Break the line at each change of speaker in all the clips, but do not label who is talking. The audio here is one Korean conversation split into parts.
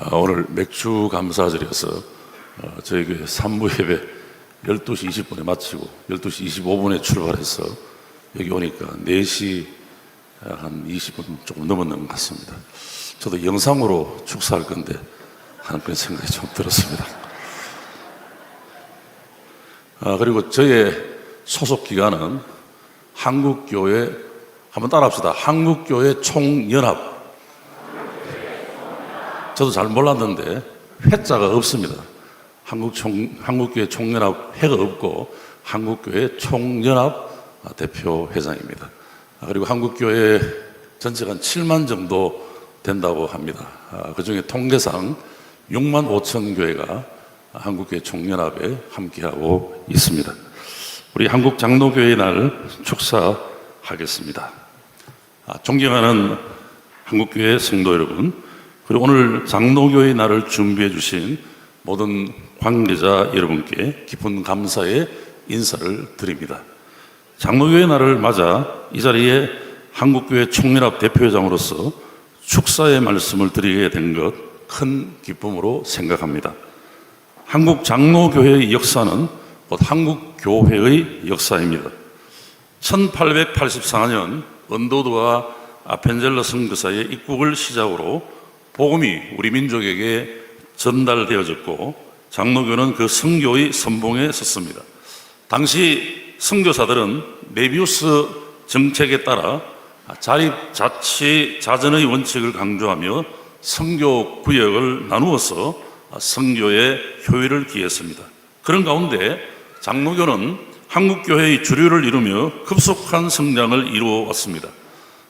아, 오늘 맥주 감사절이어서 어, 저희 교회 3부 예배 12시 20분에 마치고 12시 25분에 출발해서 여기 오니까 4시 한 20분 조금 넘었는 것 같습니다. 저도 영상으로 축사할 건데 하는 그런 생각이 좀 들었습니다. 아, 그리고 저의 소속 기관은 한국교회 한번 따라합시다. 한국교회 총연합. 저도 잘 몰랐는데 회자가 없습니다. 한국 총, 한국교회 총연합 회가 없고 한국교회 총연합 대표 회장입니다. 아, 그리고 한국교회 전체가 한 7만 정도 된다고 합니다. 아, 그 중에 통계상 6만 5천 교회가 한국교회 총연합에 함께하고 있습니다. 우리 한국 장로교회 날 축사하겠습니다. 아, 존경하는 한국교회 성도 여러분, 그리고 오늘 장로교회 날을 준비해 주신 모든 관계자 여러분께 깊은 감사의 인사를 드립니다. 장로교회 날을 맞아 이 자리에 한국교회 총연합 대표회장으로서 축사의 말씀을 드리게 된 것 큰 기쁨으로 생각합니다. 한국 장로교회의 역사는 곧 한국 교회의 역사입니다. 1884년 언도드와 아펜젤러 선교사의 입국을 시작으로 복음이 우리 민족에게 전달되어졌고 장로교는 그 선교의 선봉에 섰습니다. 당시 선교사들은 메비우스 정책에 따라 자립, 자치, 자전의 원칙을 강조하며 선교 구역을 나누어서 선교의 효율을 기했습니다. 그런 가운데 장로교는 한국교회의 주류를 이루며 급속한 성장을 이루어 왔습니다.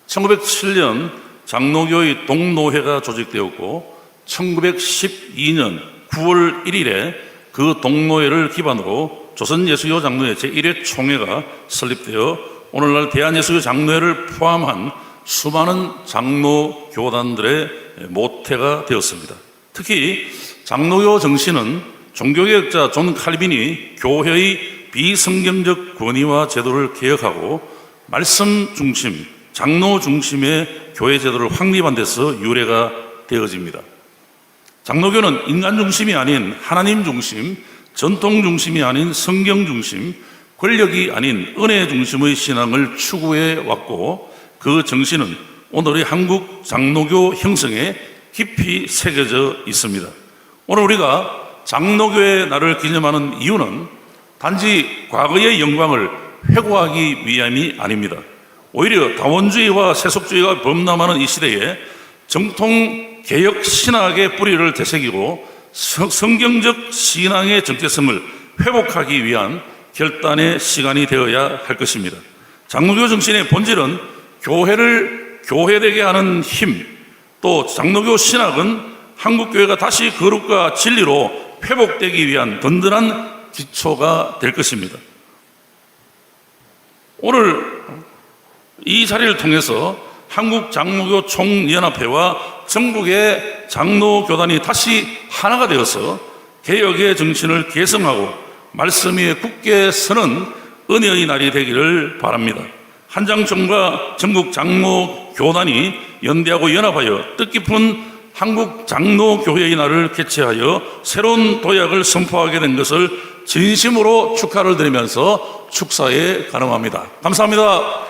1907년 장로교의 동노회가 조직되었고 1912년 9월 1일에 그 동노회를 기반으로 조선예수교 장로회 제1회 총회가 설립되어 오늘날 대한예수교 장로회를 포함한 수많은 장로 교단들의 모태가 되었습니다. 특히 장로교 정신은 종교개혁자 존 칼빈이 교회의 비성경적 권위와 제도를 개혁하고 말씀 중심, 장로 중심의 교회 제도를 확립한 데서 유래가 되어집니다. 장로교는 인간 중심이 아닌 하나님 중심, 전통 중심이 아닌 성경 중심, 권력이 아닌 은혜 중심의 신앙을 추구해 왔고 그 정신은 오늘의 한국 장로교 형성에 깊이 새겨져 있습니다. 오늘 우리가 장로교의 날을 기념하는 이유는 단지 과거의 영광을 회고하기 위함이 아닙니다. 오히려 다원주의와 세속주의가 범람하는 이 시대에 정통 개혁 신학의 뿌리를 되새기고 성- 성경적 신앙의 정체성을 회복하기 위한 결단의 시간이 되어야 할 것입니다. 장로교 정신의 본질은 교회를 교회되게 하는 힘, 또 장로교 신학은 한국 교회가 다시 거룩과 진리로 회복되기 위한 든든한 기초가 될 것입니다. 오늘 이 자리를 통해서 한국 장로교 총연합회와 전국의 장로교단이 다시 하나가 되어서 개혁의 정신을 계승하고 말씀 위에 굳게 서는 은혜의 날이 되기를 바랍니다. 한장총과 전국 장로교단이 연대하고 연합하여 뜻깊은 한국 장로교회의 날을 개최하여 새로운 도약을 선포하게 된 것을 진심으로 축하를 드리면서 축사에 가능합니다. 감사합니다.